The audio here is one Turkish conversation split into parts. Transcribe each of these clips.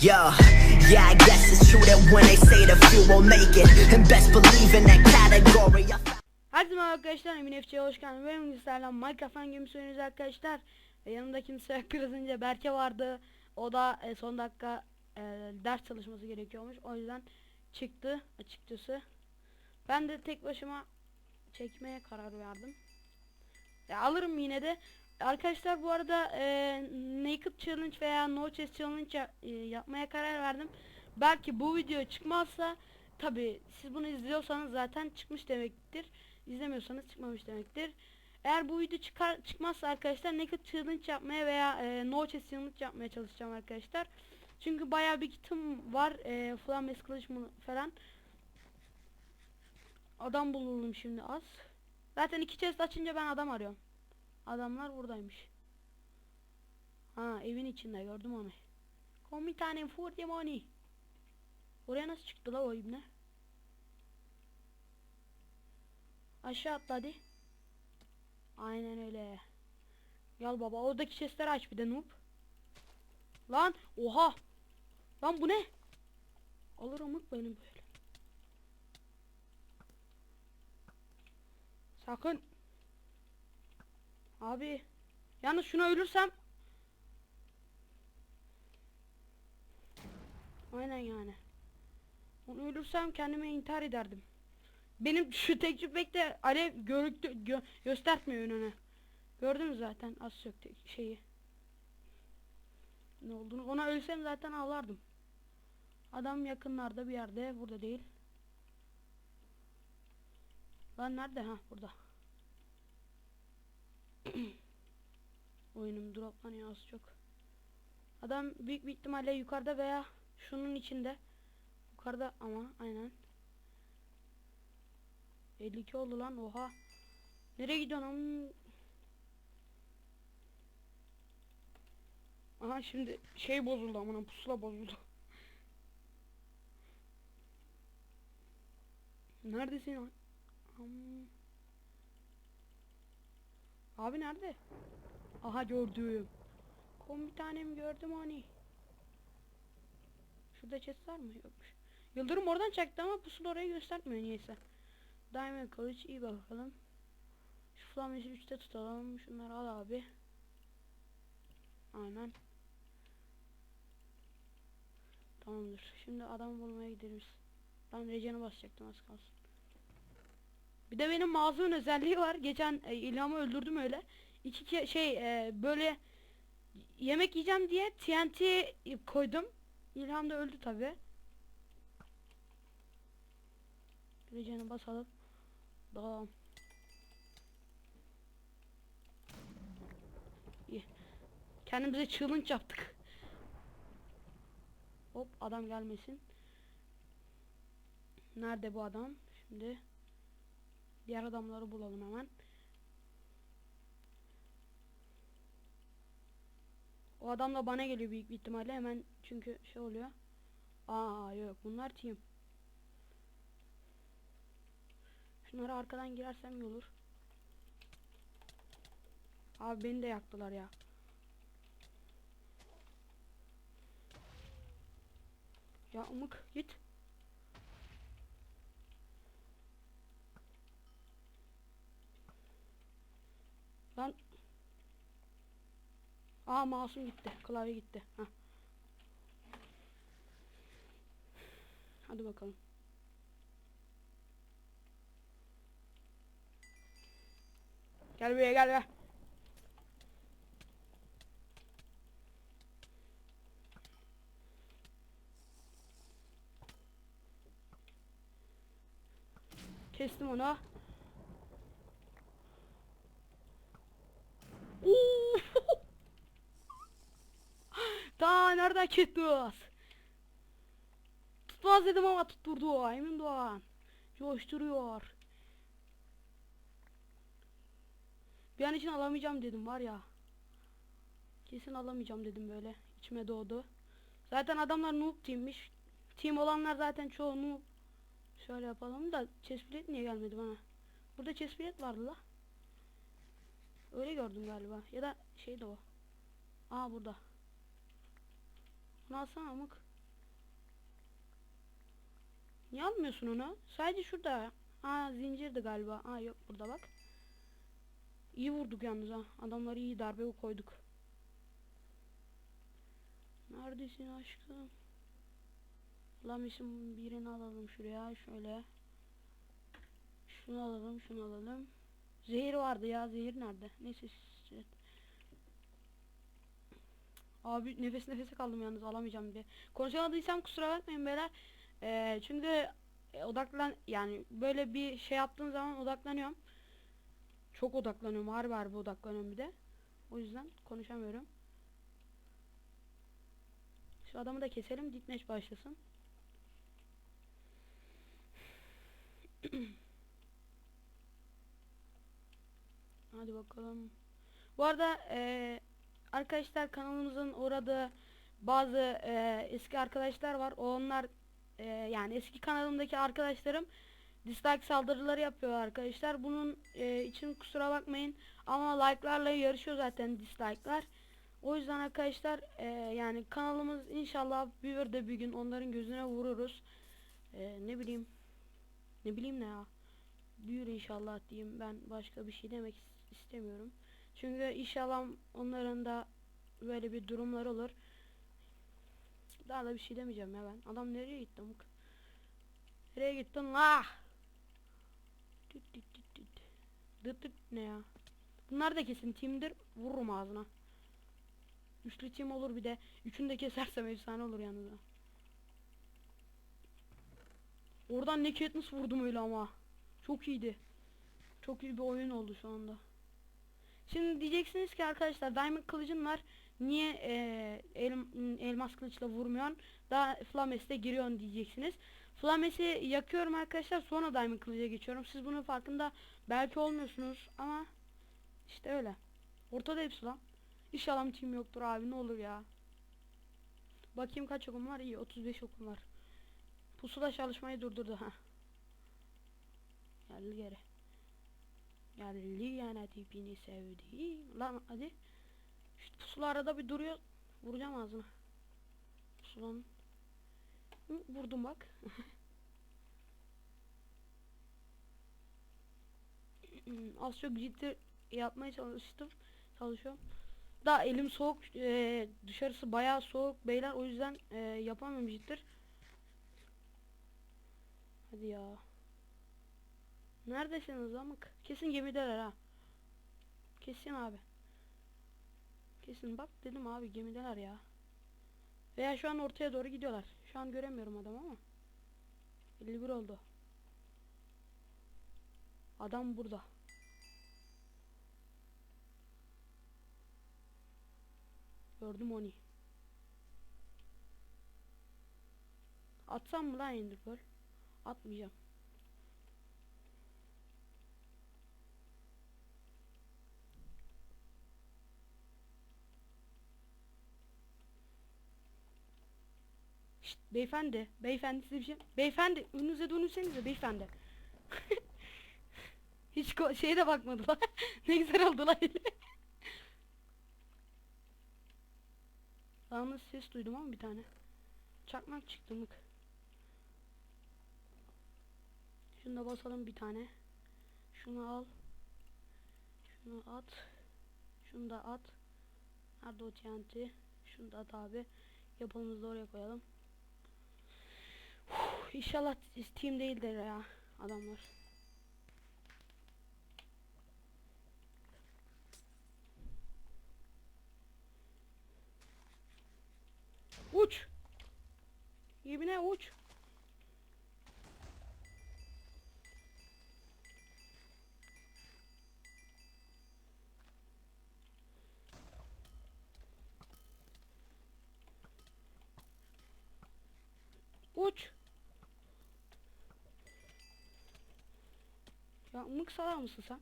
Yeah, yeah, I guess it's true that when they say the few will make it, and best believe in that category. Herkese merhaba arkadaşlar Emin FC'ye hoş geldiniz. Benim güzelden Minecraft'tan gibi söylüyoruz arkadaşlar. E, yanımda kimse yok biraz önce Berke vardı. O da e, son dakika e, ders çalışması gerekiyormuş. O yüzden çıktı açıkçası. Ben de tek başıma çekmeye karar verdim. E, alırım yine de. Arkadaşlar bu arada e, Naked Challenge veya No Chest Challenge ya- e, yapmaya karar verdim. Belki bu video çıkmazsa tabi siz bunu izliyorsanız zaten çıkmış demektir. İzlemiyorsanız çıkmamış demektir. Eğer bu video çıkar çıkmazsa arkadaşlar Naked Challenge yapmaya veya e, No Chest Challenge yapmaya çalışacağım arkadaşlar. Çünkü bayağı bir kitim var. E, Flames kılıç falan. Adam buldum şimdi az. Zaten iki chest açınca ben adam arıyorum. Adamlar buradaymış. Ha evin içinde gördüm onu. Kom bir tane for the money. Oraya nasıl çıktı la o ibne? Aşağı atladı. Aynen öyle. Gel baba oradaki chestleri aç bir de noob. Lan oha. Lan bu ne? Alır amık benim böyle. Sakın. Abi. Yalnız şuna ölürsem. Aynen yani. Onu ölürsem kendime intihar ederdim. Benim şu tecrübekte alev görüktü gö göstermiyor önüne. Gördünüz zaten az tek şeyi. Ne olduğunu ona ölsem zaten ağlardım. Adam yakınlarda bir yerde burada değil. Lan nerede ha burada. Oyunum droplanıyor az çok. Adam büyük bir ihtimalle yukarıda veya şunun içinde. Yukarıda ama aynen. 52 oldu lan oha. Nereye gidiyorsun? Aha şimdi şey bozuldu amına pusula bozuldu. Neredesin? Am. Abi nerede? Aha gördüm. Kom bir tanem gördüm hani. Şurada chest var mı? Yokmuş. Yıldırım oradan çaktı ama pusula orayı göstermiyor niyeyse. Diamond kılıç iyi bakalım. Şu flamesi 3'te tutalım. Şunları al abi. Aynen. Tamamdır. Şimdi adam bulmaya gideriz. Ben recanı basacaktım az kalsın. Bir de benim mağazanın özelliği var. Geçen e, İlham'ı öldürdüm öyle. İki ke- şey e, böyle yemek yiyeceğim diye TNT koydum. İlham da öldü tabi. Recanı basalım. İyi. Kendimize challenge yaptık. Hop adam gelmesin. Nerede bu adam? Şimdi diğer adamları bulalım hemen. O adam da bana geliyor büyük bir ihtimalle hemen çünkü şey oluyor. Aa yok bunlar team. Şunlara arkadan girersem iyi olur. Abi beni de yaktılar ya. Ya umuk git. Lan. Aa masum gitti. Klavye gitti. Heh. Hadi bakalım. Gel buraya gel gel. Kestim onu. Kestik? Tutmaz dedim ama tutturdu. Emin Doğan. Coşturuyor. Bir an için alamayacağım dedim var ya. Kesin alamayacağım dedim böyle. İçime doğdu. Zaten adamlar noob teammiş. Team olanlar zaten çoğu noob. Şöyle yapalım da chestplate niye gelmedi bana? Burada chestplate vardı la. Öyle gördüm galiba. Ya da şey de o. Aa burada. Bunu alsana amık. Niye almıyorsun onu? Sadece şurada. Aa zincirdi galiba. Aa yok burada bak. İyi vurduk yalnız ha. Adamları iyi darbe koyduk. Neredesin aşkım? Lamis'in birini alalım şuraya. Şöyle. Şunu alalım şunu alalım. Zehir vardı ya. Zehir nerede? Neyse Abi nefes nefese kaldım yalnız alamayacağım diye. Konuşamadıysam kusura bakmayın beyler. Ee, çünkü e, odaklan yani böyle bir şey yaptığım zaman odaklanıyorum. Çok odaklanıyorum. Harbi harbi odaklanıyorum bir de. O yüzden konuşamıyorum. Şu adamı da keselim. Ditmeş başlasın. Hadi bakalım. Bu arada eee, arkadaşlar kanalımızın uğradığı bazı eee, eski arkadaşlar var. Onlar eee, yani eski kanalımdaki arkadaşlarım dislike saldırıları yapıyor arkadaşlar. Bunun eee, için kusura bakmayın ama like'larla yarışıyor zaten dislike'lar. O yüzden arkadaşlar eee, yani kanalımız inşallah büyür de bir gün onların gözüne vururuz. Eee, ne bileyim ne bileyim ne ya. Büyür inşallah diyeyim. Ben başka bir şey demek is- istemiyorum. Çünkü inşallah onların da böyle bir durumlar olur. Daha da bir şey demeyeceğim ya ben. Adam nereye gitti amık? Nereye gittin la? Tüt tüt tüt tüt. Dıt dıt ne ya? Bunlar da kesin team'dir. Vururum ağzına. Üçlü team olur bir de. Üçünü de kesersem efsane olur yalnız. Oradan ne Katniss vurdum öyle ama. Çok iyiydi. Çok iyi bir oyun oldu şu anda. Şimdi diyeceksiniz ki arkadaşlar Diamond kılıcın var. Niye eee, el- elmas kılıçla vurmuyorsun? Daha Flames'te giriyorsun diyeceksiniz. Flames'i yakıyorum arkadaşlar. Sonra Diamond kılıca geçiyorum. Siz bunun farkında belki olmuyorsunuz ama işte öyle. Ortada hepsi lan. İnşallah team yoktur abi ne olur ya. Bakayım kaç okum var? İyi 35 okum var. Pusula çalışmayı durdurdu ha. Geldi geri. Geldi yana tipini sevdi. Lan hadi. Şu pusula arada bir duruyor. Vuracağım ağzına. Pusulanın. Vurdum bak. Az çok ciddi yapmaya çalıştım. Çalışıyorum. Da elim soğuk. eee, dışarısı bayağı soğuk beyler. O yüzden eee, yapamıyorum ciddir. Hadi ya. Neredesiniz amık? Kesin gemideler ha. Kesin abi. Kesin bak dedim abi gemideler ya. Veya şu an ortaya doğru gidiyorlar. Şu an göremiyorum adamı ama. 51 oldu. Adam burada. Gördüm onu. Atsam mı lan Ender Pearl? Atmayacağım. Şşt, beyefendi, beyefendi size bir şey... Beyefendi, önünüze dönülsenize beyefendi. Hiç şeye de bakmadılar. ne güzel oldular. Yalnız ses duydum ama bir tane. Çakmak çıktı mık. Şunu da basalım bir tane. Şunu al. Şunu at. Şunu da at. Nerede o TNT? Şunu da at abi. Yapalımızı da oraya koyalım. İnşallah team değildir ya adamlar. Uç. Yemine. Uç. Ya mık salar mısın sen?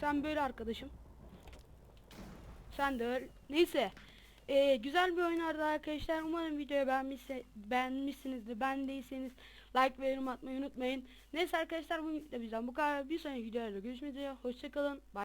Sen böyle arkadaşım. Sen de öyle. Neyse. Ee, güzel bir oyun vardı arkadaşlar. Umarım videoyu beğenmişse, beğenmişsinizdir. Ben değilseniz like ve yorum atmayı unutmayın. Neyse arkadaşlar bu videoda bizden bu kadar. Bir sonraki videoda görüşmek üzere. Hoşçakalın. Bye.